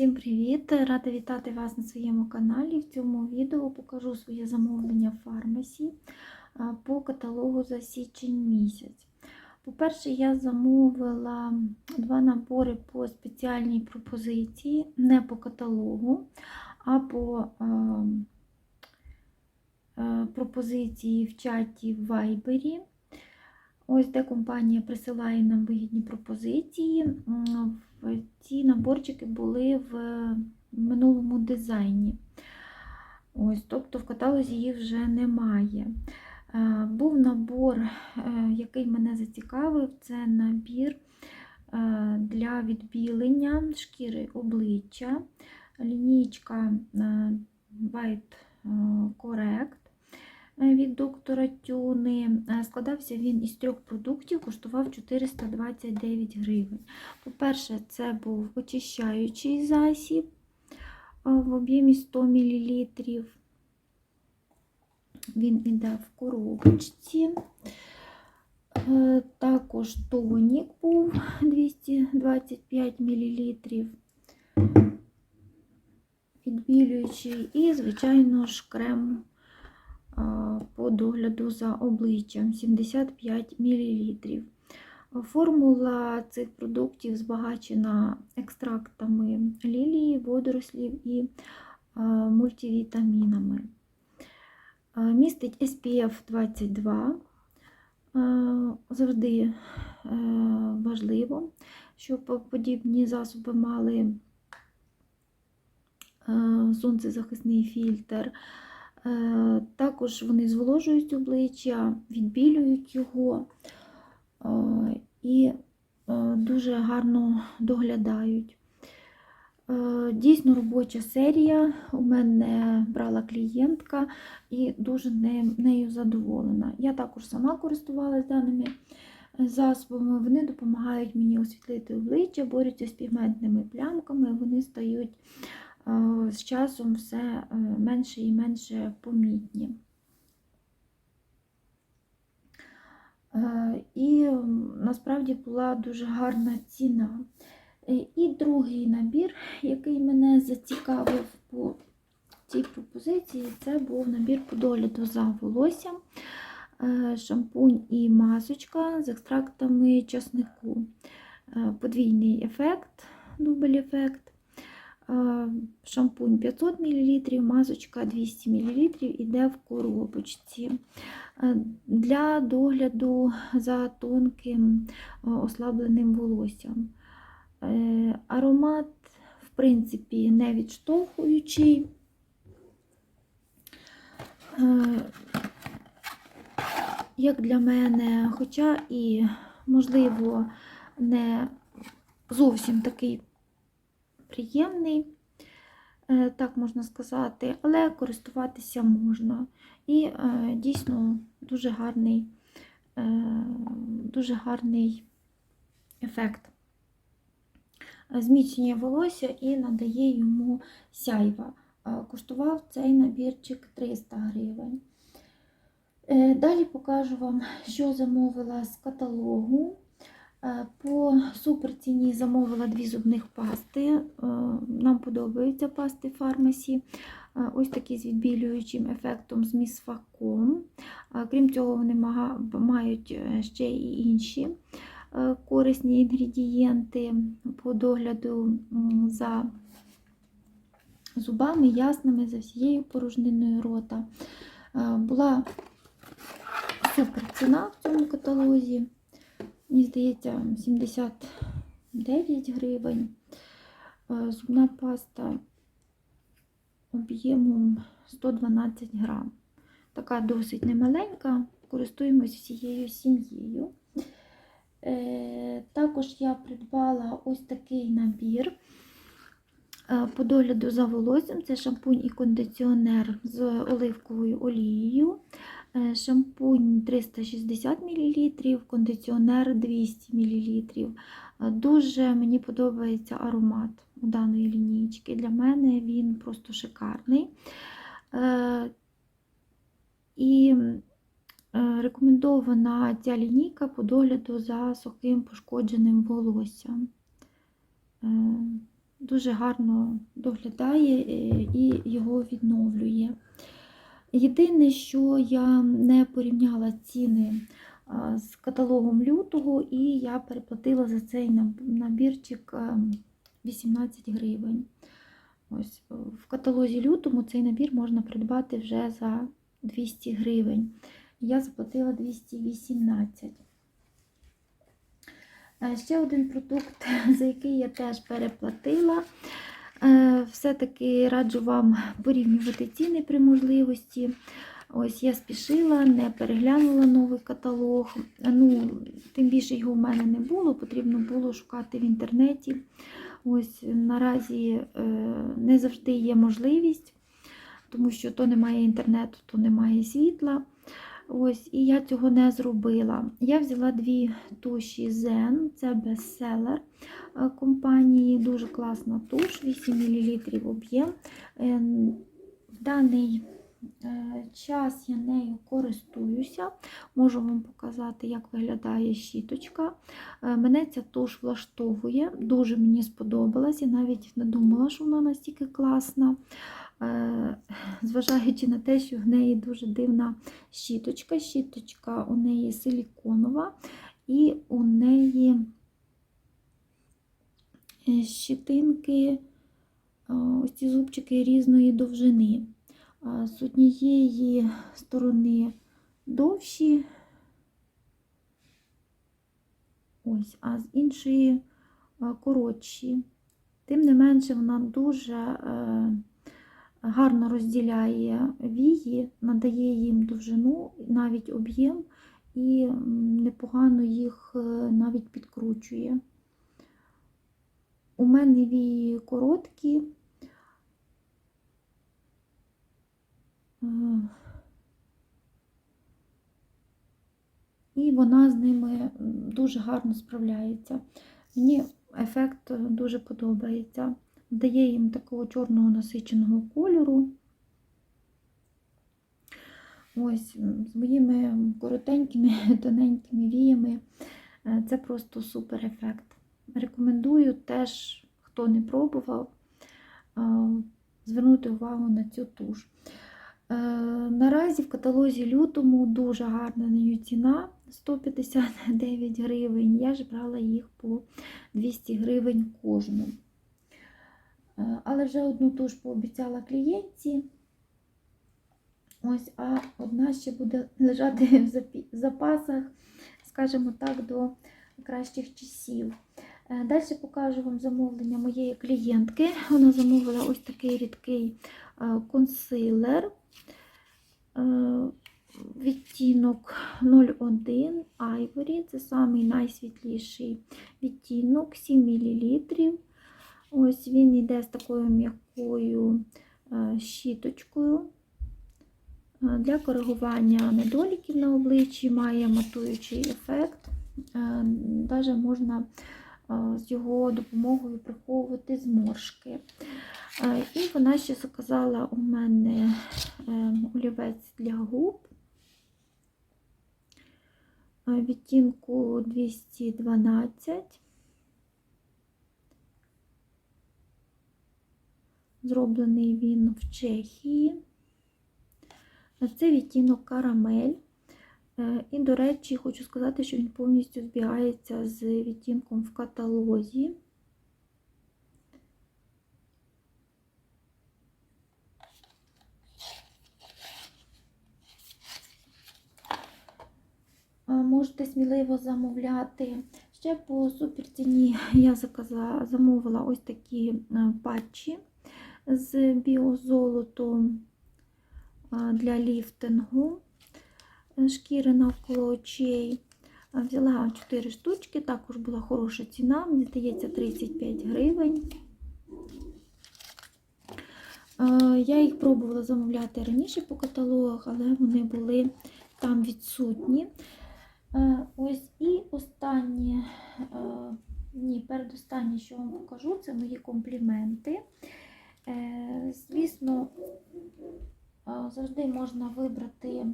Всім привіт! Рада вітати вас на своєму каналі. В цьому відео покажу своє замовлення в фармасі по каталогу за січень місяць. По-перше, я замовила два набори по спеціальній пропозиції, не по каталогу, а по пропозиції в чаті в Вайбері. Ось де компанія присилає нам вигідні пропозиції. Ці наборчики були в минулому дизайні. Ось, тобто в каталозі їх вже немає. Е, Був набор, е, який мене зацікавив, це набір е, для відбілення шкіри обличчя, лінійка е, White е, Correct е, від доктора Тюни. Е, Складався він із трьох продуктів, коштував 429 гривень. По-перше, це був очищаючий засіб е, в об'ємі 100 мл. Він іде в коробочці. Е, Також тонік був 225 мл. Відбілюючий і, звичайно ж, крем догляду за обличчям 75 мл. Формула цих продуктів збагачена екстрактами лілії, водорослів і а, мультивітамінами. А, Містить SPF 22. А, Завжди е, важливо, щоб подібні засоби мали е, сонцезахисний фільтр. Е, Також вони зволожують обличчя, відбілюють його е, і е, дуже гарно доглядають. Дійсно робоча серія. У мене брала клієнтка і дуже нею задоволена. Я також сама користувалася даними засобами. Вони допомагають мені освітлити обличчя, борються з пігментними плямками, вони стають з часом все е, менше і менше помітні. Е, І насправді була дуже гарна ціна. Е, І другий набір, який мене зацікавив по цій пропозиції, це був набір по догляду за волоссям, е, шампунь і масочка з екстрактами часнику. Е, Подвійний ефект, дубль ефект. Е, Шампунь 500 мл, масочка 200 мл іде в коробочці. Е, Для догляду за тонким е, ослабленим волоссям. Аромат, в принципі, не відштовхуючий. Як для мене, хоча і, можливо, не зовсім такий приємний, е, так можна сказати, але користуватися можна. І е, дійсно дуже гарний, е, дуже гарний ефект. Зміцнює волосся і надає йому сяйва. Коштував цей набірчик 300 гривень. Далі покажу вам, що замовила з каталогу. Е, По суперціні замовила дві зубних пасти. Е, Нам подобаються пасти фармасі. Е, Ось такі з відбілюючим ефектом з місфаком. Крім цього, вони мають ще і інші корисні інгредієнти по догляду за зубами, ясними, за всією порожниною рота. Була супер ціна в цьому каталозі. Мені здається, 79 гривень. Е, Зубна паста об'ємом 112 грам. Така досить немаленька, користуємось всією сім'єю. Е, Також я придбала ось такий набір е, по догляду за волоссям. Це шампунь і кондиціонер з оливковою олією. Е, Шампунь 360 мл, кондиціонер 200 мл. Е, Дуже мені подобається аромат у даної лінійки. Для мене він просто шикарний. Е, І рекомендована ця лінійка по догляду за сухим пошкодженим волоссям. Дуже гарно доглядає і його відновлює. Єдине, що я не порівняла ціни з каталогом лютого, і я переплатила за цей набірчик 18 гривень. Ось е, в каталозі лютому цей набір можна придбати вже за 200 гривень. Я заплатила 218. Е, Ще один продукт, за який я теж переплатила. Е, Все-таки раджу вам порівнювати ціни при можливості. Ось я спішила, не переглянула новий каталог. Ну, тим більше його в мене не було, потрібно було шукати в інтернеті. Ось наразі е, не завжди є можливість, тому що то немає інтернету, то немає світла. Ось, і я цього не зробила. Я взяла дві туші Zen, це бестселер е, компанії, дуже класна туш, 8 мл об'єм. Е, В даний е, час я нею користуюся. Можу вам показати, як виглядає щіточка. Е, Мене ця туш влаштовує, дуже мені сподобалась. Я навіть не думала, що вона настільки класна. Е, Зважаючи на те, що в неї дуже дивна щіточка. Щіточка у неї силіконова, і у неї е, щитинки, е, ось ці зубчики різної довжини. З однієї сторони довші, ось, а з іншої коротші. Тим не менше, вона дуже гарно розділяє вії, надає їм довжину, навіть об'єм, і непогано їх е, навіть підкручує. У мене вії короткі. Е, І вона з ними дуже гарно справляється. Мені ефект дуже подобається. Дає їм такого чорного насиченого кольору. Ось, з моїми коротенькими, тоненькими віями. Е, Це просто супер ефект. Рекомендую теж, хто не пробував, е, звернути увагу на цю туш. Е, Наразі в каталозі лютому дуже гарна на неї ціна 159 гривень. Я ж брала їх по 200 гривень кожну. Е, Але вже одну туш пообіцяла клієнтці. Ось, а одна ще буде лежати в запасах, скажімо так, до кращих часів. Е, Далі покажу вам замовлення моєї клієнтки. Вона замовила ось такий рідкий е, консилер. Відтінок 01 Ivory, це найсвітліший відтінок, 7 мл. Ось він йде з такою м'якою е, щіточкою. Е, Для коригування недоліків на обличчі має матуючий ефект. Навіть можна е, з його допомогою приховувати зморшки. І вона ще заказала у мене олівець для губ відтінку 212. Зроблений він в Чехії. Це відтінок карамель. Е, І, до речі, хочу сказати, що він повністю збігається з відтінком в каталозі. Можете сміливо замовляти. Ще по суперціні я заказала, замовила ось такі е, патчі з біозолотом для ліфтингу шкіри навколо очей. Взяла 4 штучки, також була хороша ціна, мені здається, 35 гривень. Я їх пробувала замовляти раніше по каталогах, але вони були там відсутні. Ось і останнє, ні, передостаннє, що вам покажу, це мої компліменти. Е, Звісно, е, завжди можна вибрати е,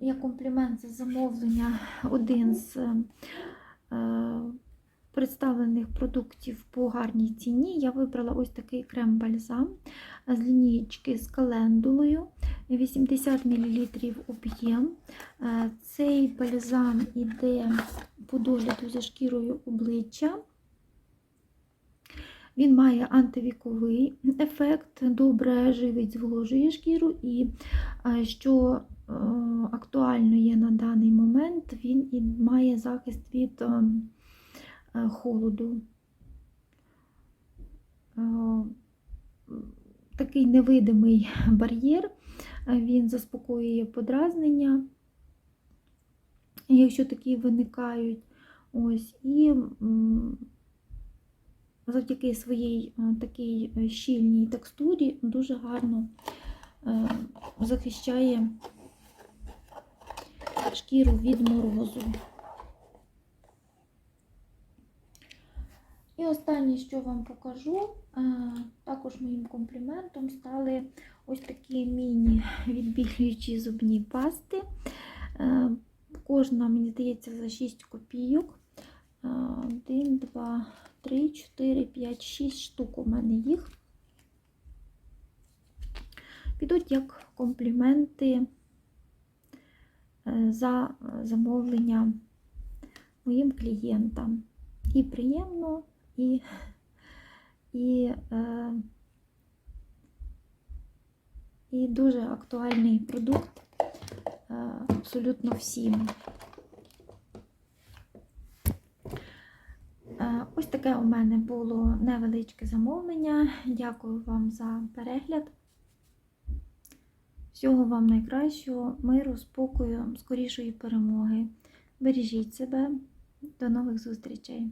як комплімент за замовлення один з представлених продуктів по гарній ціні. Я вибрала ось такий крем-бальзам з лінієчки з календулою. 80 мл об'єм. Цей бальзам іде по догляду за шкірою обличчя. Він має антивіковий ефект, добре живить, зволожує шкіру, і е, що е, актуально є на даний момент, він і має захист від е, холоду. Такий невидимий бар'єр, він заспокоює подразнення, якщо такі виникають. Ось, і завдяки своїй е, такій е, щільній текстурі дуже гарно е, захищає шкіру від морозу. І останнє, що вам покажу, також моїм компліментом стали ось такі міні-відбілюючі зубні пасти. Кожна, мені здається, за 6 копійок. 1, 2, 3, 4, 5, 6 штук у мене їх. Підуть як компліменти е, за замовлення моїм клієнтам. І приємно, і, і, е, і дуже актуальний продукт е, абсолютно всім. Ось таке у мене було невеличке замовлення. Дякую вам за перегляд. Всього вам найкращого, миру, спокою, скорішої перемоги. Бережіть себе. До нових зустрічей!